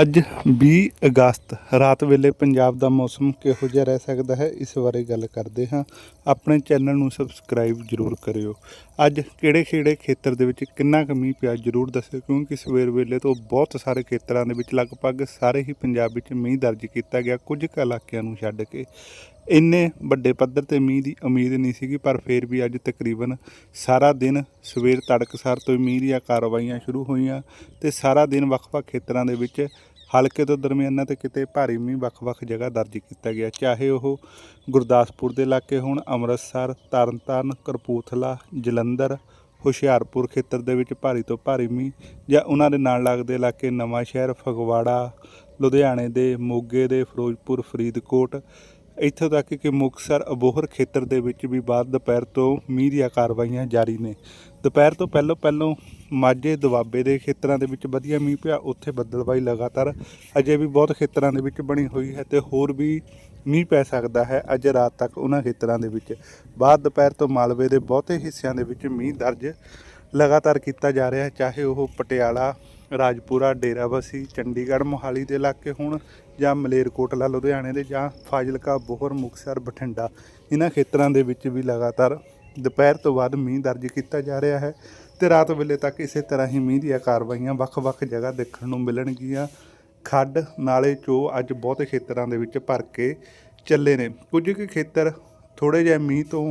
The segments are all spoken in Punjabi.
ਅੱਜ 20 ਅਗਸਤ, ਰਾਤ ਵੇਲੇ ਪੰਜਾਬ ਦਾ ਮੌਸਮ ਕਿਹੋ ਜਿਹਾ ਰਹਿ ਸਕਦਾ ਹੈ, ਇਸ ਬਾਰੇ ਗੱਲ ਕਰਦੇ ਹਾਂ। ਆਪਣੇ ਚੈਨਲ ਨੂੰ ਸਬਸਕ੍ਰਾਈਬ ਜ਼ਰੂਰ ਕਰਿਓ। ਅੱਜ ਕਿਹੜੇ-ਕਿਹੜੇ ਖੇਤਰ ਦੇ ਵਿੱਚ ਕਿੰਨਾ ਕੁ ਮੀਂਹ ਪਿਆ, ਜ਼ਰੂਰ ਦੱਸਿਓ, ਕਿਉਂਕਿ ਸਵੇਰ ਵੇਲੇ ਤੋਂ ਬਹੁਤ ਸਾਰੇ ਖੇਤਰਾਂ ਦੇ ਵਿੱਚ ਲਗਭਗ ਸਾਰੇ ਹੀ ਪੰਜਾਬ ਵਿੱਚ ਮੀਂਹ ਦਰਜ ਕੀਤਾ ਗਿਆ, ਕੁਝ ਕੁ ਇਲਾਕਿਆਂ ਨੂੰ ਛੱਡ ਕੇ। ਇੰਨੇ ਵੱਡੇ ਪੱਧਰ ਤੇ ਮੀਂਹ ਦੀ ਉਮੀਦ ਨਹੀਂ ਸੀਗੀ, ਪਰ ਫਿਰ ਵੀ ਅੱਜ ਤਕਰੀਬਨ ਸਾਰਾ ਦਿਨ ਸਵੇਰ ਤੜਕਸਾਰ ਤੋਂ ਹੀ ਮੀਂਹ ਦੀਆਂ ਕਾਰਵਾਈਆਂ ਸ਼ੁਰੂ ਹੋਈਆਂ ਤੇ ਸਾਰਾ ਦਿਨ ਵੱਖ-ਵੱਖ ਖੇਤਰਾਂ ਦੇ ਵਿੱਚ ਹਲਕੇ ਤੋਂ ਦਰਮਿਆਨਾ ਤੇ ਕਿਤੇ ਭਾਰੀ ਮੀਂਹ ਵੱਖ-ਵੱਖ ਜਗ੍ਹਾ ਦਰਜ ਕੀਤਾ ਗਿਆ। ਚਾਹੇ ਉਹ ਗੁਰਦਾਸਪੁਰ ਦੇ ਇਲਾਕੇ ਹੋਣ, ਅੰਮ੍ਰਿਤਸਰ, ਤਰਨਤਾਰਨ ਕਰਪੂਥਲਾ ਜਲੰਧਰ, ਹੁਸ਼ਿਆਰਪੁਰ ਖੇਤਰ ਦੇ ਵਿੱਚ ਭਾਰੀ ਤੋਂ ਭਾਰੀ ਮੀਂਹ ਜਾਂ ਉਹਨਾਂ ਦੇ ਨਾਲ ਲੱਗਦੇ ਇਲਾਕੇ ਨਵਾਂ ਸ਼ਹਿਰ ਫਗਵਾੜਾ, ਲੁਧਿਆਣੇ ਦੇ, ਮੋਗੇ ਦੇ, ਫਿਰੋਜ਼ਪੁਰ, ਫਰੀਦਕੋਟ ਇੱਥੋਂ ਤੱਕ ਕਿ ਮੁਕਤਸਰ ਅਬੋਹਰ ਖੇਤਰ ਦੇ ਵਿੱਚ ਵੀ ਬਾਅਦ ਦੁਪਹਿਰ ਤੋਂ ਮੀਂਹ ਦੀਆਂ ਕਾਰਵਾਈਆਂ ਜਾਰੀ ਨੇ। ਦੁਪਹਿਰ ਤੋਂ ਪਹਿਲਾਂ ਪਹਿਲਾਂ ਮਾਝੇ ਦੁਆਬੇ ਦੇ ਖੇਤਰਾਂ ਦੇ ਵਿੱਚ ਵਧੀਆ ਮੀਂਹ ਪਿਆ, ਉੱਥੇ ਬੱਦਲਬਾਈ ਲਗਾਤਾਰ ਅਜੇ ਵੀ ਬਹੁਤ ਖੇਤਰਾਂ ਦੇ ਵਿੱਚ ਬਣੀ ਹੋਈ ਹੈ ਤੇ ਹੋਰ ਵੀ ਮੀਂਹ ਪੈ ਸਕਦਾ ਹੈ ਅੱਜ ਰਾਤ ਤੱਕ ਉਹਨਾਂ ਖੇਤਰਾਂ ਦੇ ਵਿੱਚ। ਬਾਅਦ ਦੁਪਹਿਰ ਤੋਂ ਮਾਲਵੇ ਦੇ ਬਹੁਤੇ ਹਿੱਸਿਆਂ ਦੇ ਵਿੱਚ ਮੀਂਹ ਦਰਜ ਲਗਾਤਾਰ ਕੀਤਾ ਜਾ ਰਿਹਾ ਹੈ, ਚਾਹੇ ਉਹ ਪਟਿਆਲਾ, ਰਾਜਪੁਰਾ, ਡੇਰਾਬੱਸੀ, ਚੰਡੀਗੜ੍ਹ, ਮੋਹਾਲੀ ਦੇ ਇਲਾਕੇ ਹੋਣ ਜਾਂ ਮਲੇਰਕੋਟਲਾ, ਲੁਧਿਆਣੇ ਦੇ ਜਾਂ ਫਾਜ਼ਿਲਕਾ, ਬੋਹਰ, ਮੁਕਤਸਰ, ਬਠਿੰਡਾ। ਇਹਨਾਂ ਖੇਤਰਾਂ ਦੇ ਵਿੱਚ ਵੀ ਲਗਾਤਾਰ ਦੁਪਹਿਰ ਤੋਂ ਬਾਅਦ ਮੀਂਹ ਦਰਜ ਕੀਤਾ ਜਾ ਰਿਹਾ ਹੈ ਤੇ ਰਾਤ ਵੇਲੇ ਤੱਕ ਇਸੇ ਤਰ੍ਹਾਂ ਹੀ ਮੀਂਹ ਦੀਆਂ ਕਾਰਵਾਈਆਂ ਵੱਖ-ਵੱਖ ਜਗ੍ਹਾ ਦੇਖਣ ਨੂੰ ਮਿਲਣਗੀਆਂ। ਖੱਡ, ਨਾਲੇ ਚੋ ਅੱਜ ਬਹੁਤੇ ਖੇਤਰਾਂ ਦੇ ਵਿੱਚ ਭਰ ਕੇ ਚੱਲੇ ਨੇ। ਕੁਝ ਕੁ ਖੇਤਰ ਥੋੜੇ ਜਿਹੇ ਮੀਂਹ ਤੋਂ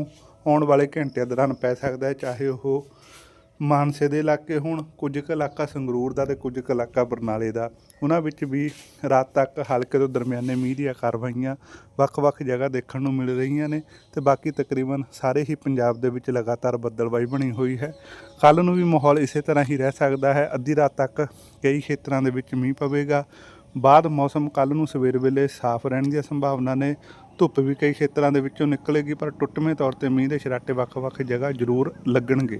ਆਉਣ ਵਾਲੇ ਘੰਟਿਆਂ ਦੌਰਾਨ ਪੈ ਸਕਦਾ ਹੈ, ਚਾਹੇ ਉਹ ਮਾਨਸੇ ਦੇ ਇਲਾਕੇ ਹੋਣ ਕੁਝ ਕੁ ਇਲਾਕਾ ਸੰਗਰੂਰ ਦਾ ਤੇ ਕੁਝ ਕੁ ਇਲਾਕਾ ਬਰਨਾਲੇ ਦਾ। ਉਹਨਾਂ ਵਿੱਚ ਵੀ ਰਾਤ ਤੱਕ ਹਲਕੇ ਤੋਂ ਦਰਮਿਆਨੇ ਮੀਂਹ ਦੀਆਂ ਕਾਰਵਾਈਆਂ ਵੱਖ-ਵੱਖ ਜਗ੍ਹਾ ਦੇਖਣ ਨੂੰ ਮਿਲ ਰਹੀਆਂ ਨੇ ਤੇ ਬਾਕੀ ਤਕਰੀਬਨ ਸਾਰੇ ਹੀ ਪੰਜਾਬ ਦੇ ਵਿੱਚ ਲਗਾਤਾਰ ਬੱਦਲਬਾਈ ਬਣੀ ਹੋਈ ਹੈ। ਕੱਲ ਨੂੰ ਵੀ ਮਾਹੌਲ ਇਸੇ ਤਰ੍ਹਾਂ ਹੀ ਰਹਿ ਸਕਦਾ ਹੈ। ਅੱਧੀ ਰਾਤ ਤੱਕ ਕਈ ਖੇਤਰਾਂ ਦੇ ਵਿੱਚ ਮੀਂਹ ਪਵੇਗਾ। ਬਾਅਦ ਮੌਸਮ ਕੱਲ ਨੂੰ ਸਵੇਰ ਵੇਲੇ ਸਾਫ਼ ਰਹਿਣ ਦੀਆਂ ਸੰਭਾਵਨਾ ਨੇ। ਧੁੱਪ ਵੀ ਕਈ ਖੇਤਰਾਂ ਦੇ ਵਿੱਚੋਂ ਨਿਕਲੇਗੀ, ਪਰ ਟੁੱਟਵੇਂ ਤੌਰ ਤੇ ਮੀਂਹ ਦੇ ਛਰਾਟੇ ਵੱਖ-ਵੱਖ ਜਗ੍ਹਾ ਜ਼ਰੂਰ ਲੱਗਣਗੇ।